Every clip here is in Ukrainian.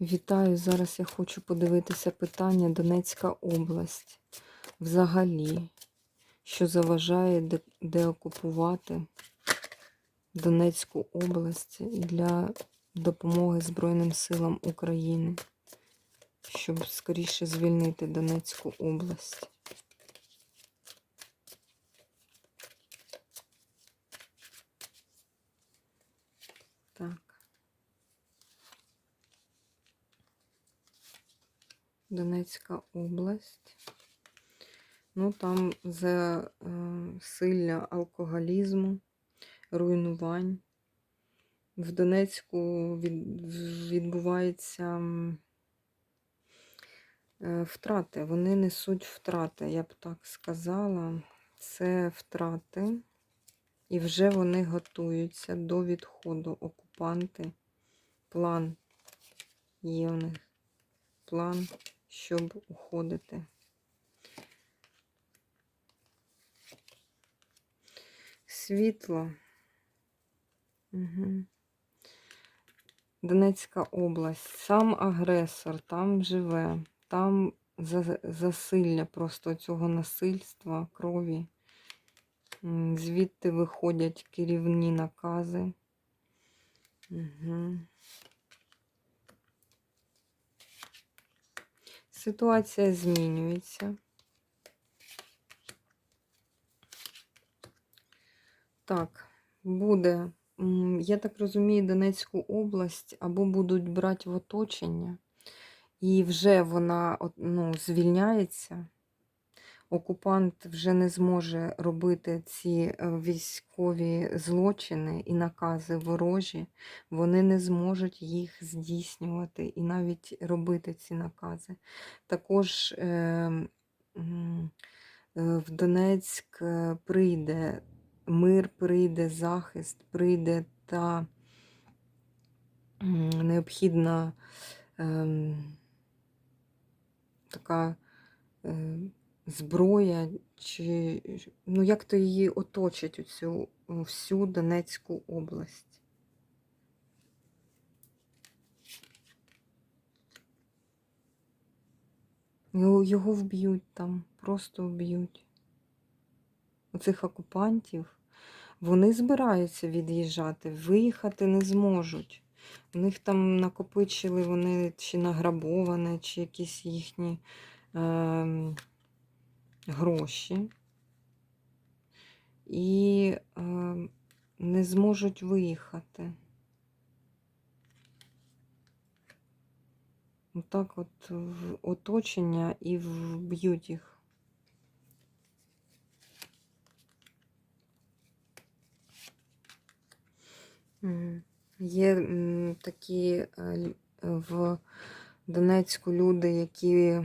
Вітаю! Зараз я хочу подивитися питання Донецька область. Взагалі, що заважає деокупувати Донецьку область для допомоги Збройним силам України, щоб скоріше звільнити Донецьку область. Так. Донецька область. Ну, там за е, силля алкоголізму, руйнувань. В Донецьку від, відбуваються е, втрати. Вони несуть втрати, я б так сказала. Це втрати. І вже вони готуються до відходу. Окупанти. План є у них. План, щоб уходити. Світло. Угу. Донецька область. Сам агресор там живе, там засилля просто цього насильства, крові. Звідти виходять керівні накази. Угу. Ситуація змінюється. Так, буде, я так розумію, Донецьку область або будуть брати в оточення, і вже вона ну, звільняється. Окупант вже не зможе робити ці е, військові злочини і накази ворожі, вони не зможуть їх здійснювати і навіть робити ці накази. Також е, е, в Донецьк прийде мир, прийде захист, прийде та необхідна ем, така. Зброя, чи ну як то її оточить оцю всю Донецьку область. Його вб'ють там, просто вб'ють. Оцих окупантів. Вони збираються від'їжджати, виїхати не зможуть. У них там накопичили вони чи награбоване, чи якісь їхні. Е гроші і е, не зможуть виїхати. Отак от в оточення і вб'ють їх. Є такі е, в Донецьку люди, які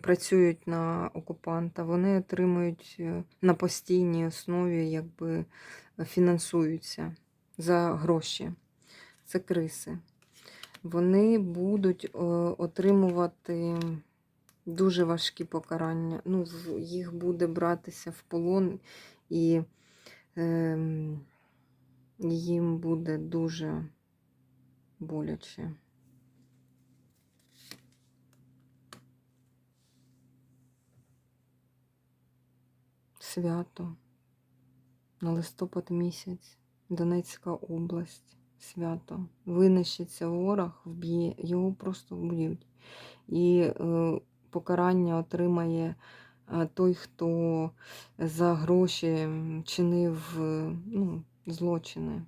працюють на окупанта, вони отримують е, на постійній основі, якби фінансуються за гроші. Це криси. Вони будуть е, отримувати дуже важкі покарання. Ну, їх буде братися в полон, і е, їм буде дуже боляче. Свято на листопад місяць, Донецька область, свято. Винищиться ворог, вб'є, його просто вб'ють. І е, покарання отримає е, той, хто за гроші чинив е, ну, злочини.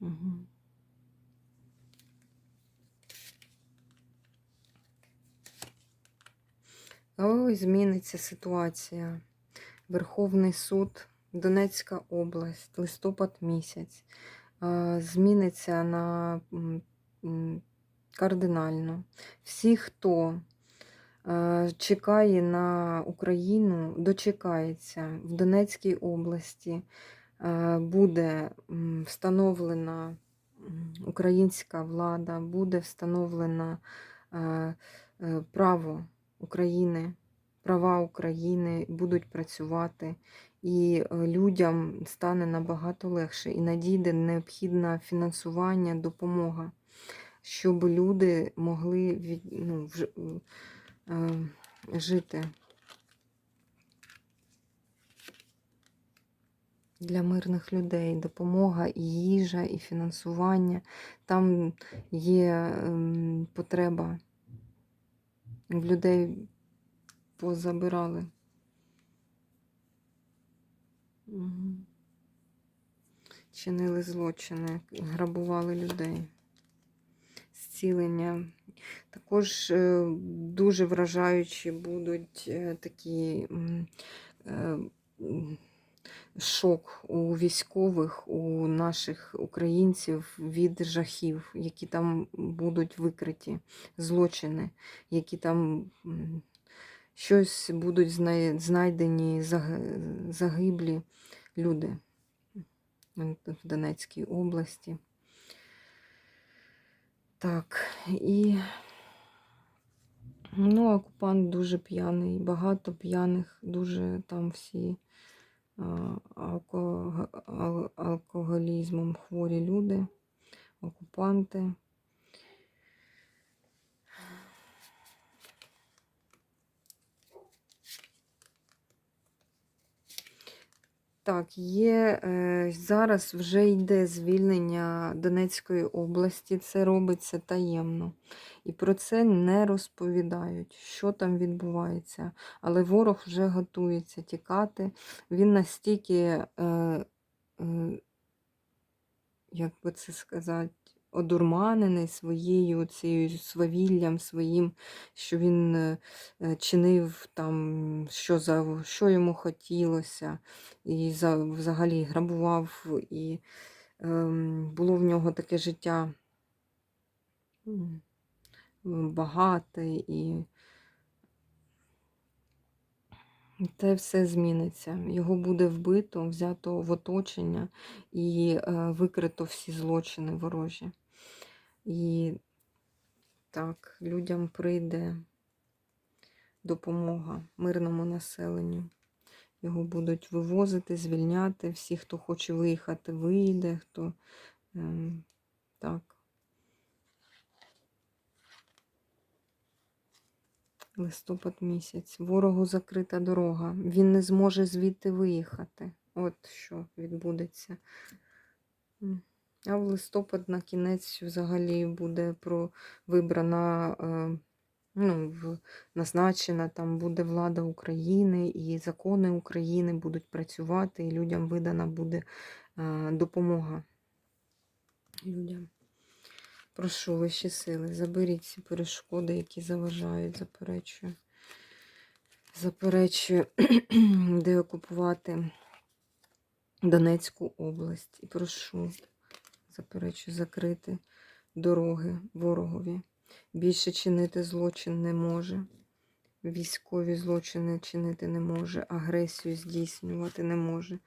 Угу. Ой, зміниться ситуація. Верховний суд, Донецька область, листопад місяць. Е, Зміниться на кардинально. Всі, хто е, чекає на Україну, дочекається в Донецькій області. е, Буде встановлена українська влада, буде встановлена е, право України, права України будуть працювати, і е, людям стане набагато легше, і надійде необхідне фінансування, допомога. щоб люди могли від, ну, вж, е, жити. Для мирних людей допомога і їжа, і фінансування. Там є ем, потреба. В людей позабирали. Мгм. Чинили злочини, грабували людей. Зцілення. Також е, дуже вражаючі будуть е, такі е, шок у військових, у наших українців від жахів, які там будуть викриті, злочини, які там щось будуть знайдені загиблі люди в Донецькій області. Так, і ну, окупант дуже п'яний, багато п'яних, дуже там всі алкоголізмом хворі люди, окупанти. Так, є е, зараз вже йде звільнення Донецької області. Це робиться таємно. І про це не розповідають, що там відбувається. Але ворог вже готується тікати. Він настільки, е, е, як би це сказати, одурманений своєю цією свавіллям своїм, що він е, е, чинив там, що, за, що йому хотілося, і за, взагалі грабував, і ем, було в нього таке життя багате, і те все зміниться. Його буде вбито, взято в оточення і е, викрито всі злочини ворожі. І так, людям прийде допомога мирному населенню. Його будуть вивозити, звільняти. Всі, хто хоче виїхати, вийде, хто ем, так. Листопад місяць. Ворогу закрита дорога. Він не зможе звідти виїхати. От що відбудеться. А в листопад на кінець взагалі буде про вибрана, е, ну, назначена там буде влада України і закони України будуть працювати, і людям видана буде е, допомога. Людям. Прошу вищі сили, заберіть ці перешкоди, які заважають, заперечую. Заперечую деокупувати Донецьку область. І прошу, заперечую, закрити дороги ворогові. Більше чинити злочин не може. Військові злочини чинити не може, агресію здійснювати не може.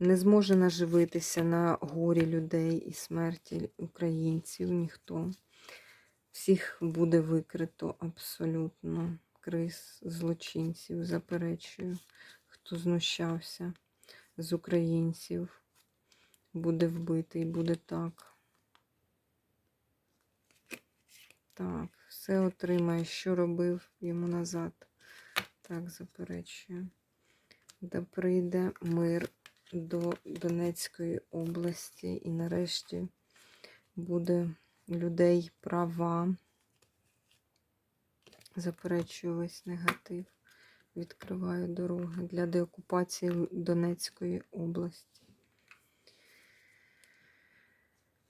Не зможе наживитися на горі людей і смерті українців ніхто. Всіх буде викрито абсолютно. Криз, злочинців, заперечую, хто знущався з українців, буде вбитий, буде так. Так, все отримає, що робив йому назад. Так, заперечую. Да прийде мир до Донецької області і нарешті буде людей права. Заперечую весь негатив. Відкриваю дороги для деокупації Донецької області.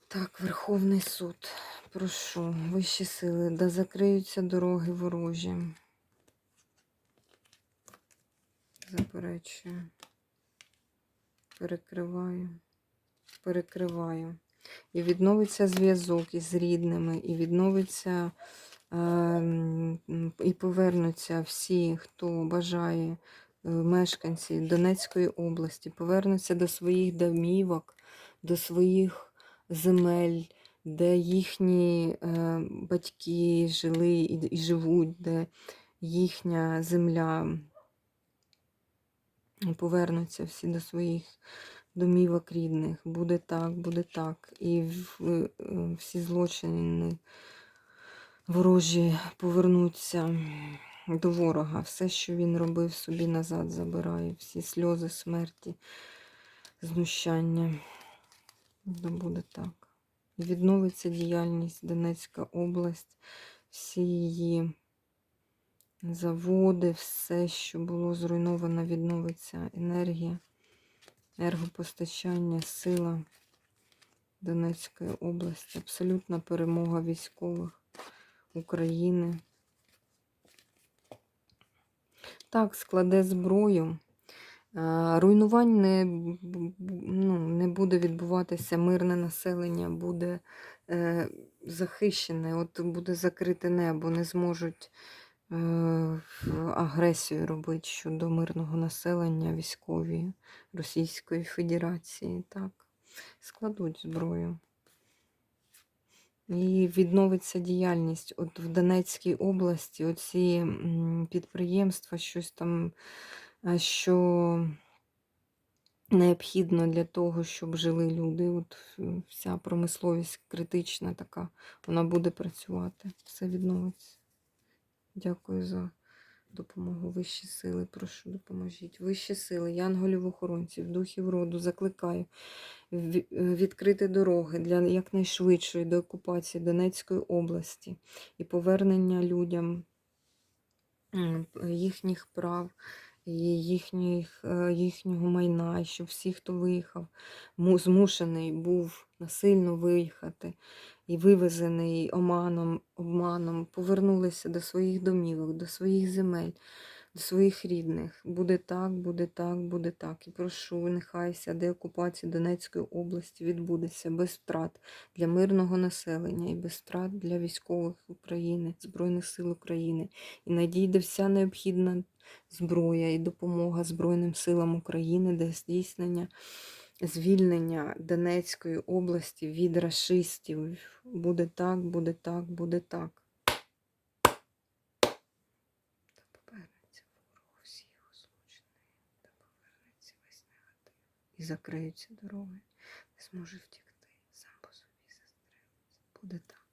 Так, Верховний суд. Прошу, вищі сили, да закриються дороги ворожі. Заперечую. Перекриваю. Перекриваю. І відновиться зв'язок із рідними, і відновиться е, і повернуться всі, хто бажає, е, мешканці Донецької області, повернуться до своїх домівок, до своїх земель, де їхні е, батьки жили і живуть, де їхня земля. Повернуться всі до своїх домівок рідних. Буде так, буде так. І е, всі злочини ворожі повернуться до ворога. Все, що він робив, собі назад забирає. Всі сльози смерті, знущання. Да буде так. Відновиться діяльність Донецька область, всі її заводи, все, що було зруйновано, відновиться енергія, енергопостачання, сила Донецької області, абсолютна перемога військових України. Так, складе зброю. Руйнувань не, ну, не буде відбуватися, мирне населення буде е, захищене, от буде закрите небо, не зможуть е, агресію робити щодо мирного населення військові Російської Федерації. Так, складуть зброю. І відновиться діяльність. От в Донецькій області оці підприємства, щось там, е, що необхідно для того, щоб жили люди. От е, вся промисловість критична така, вона буде працювати. Все відновиться. Дякую за допомогу. Вищі сили, прошу, допоможіть. Вищі сили, янголів охоронців, духів роду, закликаю е, відкрити дороги для якнайшвидшої деокупації Донецької області і повернення людям їхніх прав, їхніх, е, їхнього майна, і щоб всі, хто виїхав, змушений був насильно виїхати і вивезений оманом, обманом, повернулися до своїх домівок, до своїх земель, до своїх рідних. Буде так, буде так, буде так. І прошу, нехай вся деокупація Донецької області відбудеться без втрат для мирного населення і без втрат для військових України, Збройних сил України. І надійде вся необхідна зброя і допомога Збройним силам України для здійснення звільнення Донецької області від рашистів. Буде так, буде так, буде так. Та повернеться ворог всі його злочини, та повернеться весь негатив. Закриються дороги, не зможе втікти, сам по собі застрелиться. Буде так.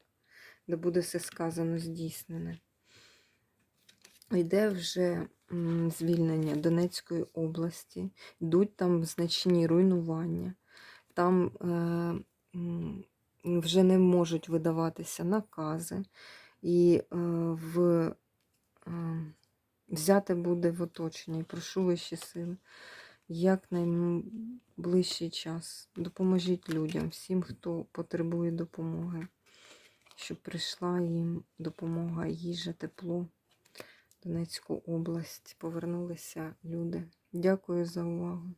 Де буде все сказано здійснене. Йде вже звільнення Донецької області, йдуть там значні руйнування, там е, вже не можуть видаватися накази, і е, в, е, взяти буде в оточення. І прошу вищі сили, як найближчий час. Допоможіть людям, всім, хто потребує допомоги, щоб прийшла їм допомога, їжа, тепло. Донецьку область повернулися люди. Дякую за увагу.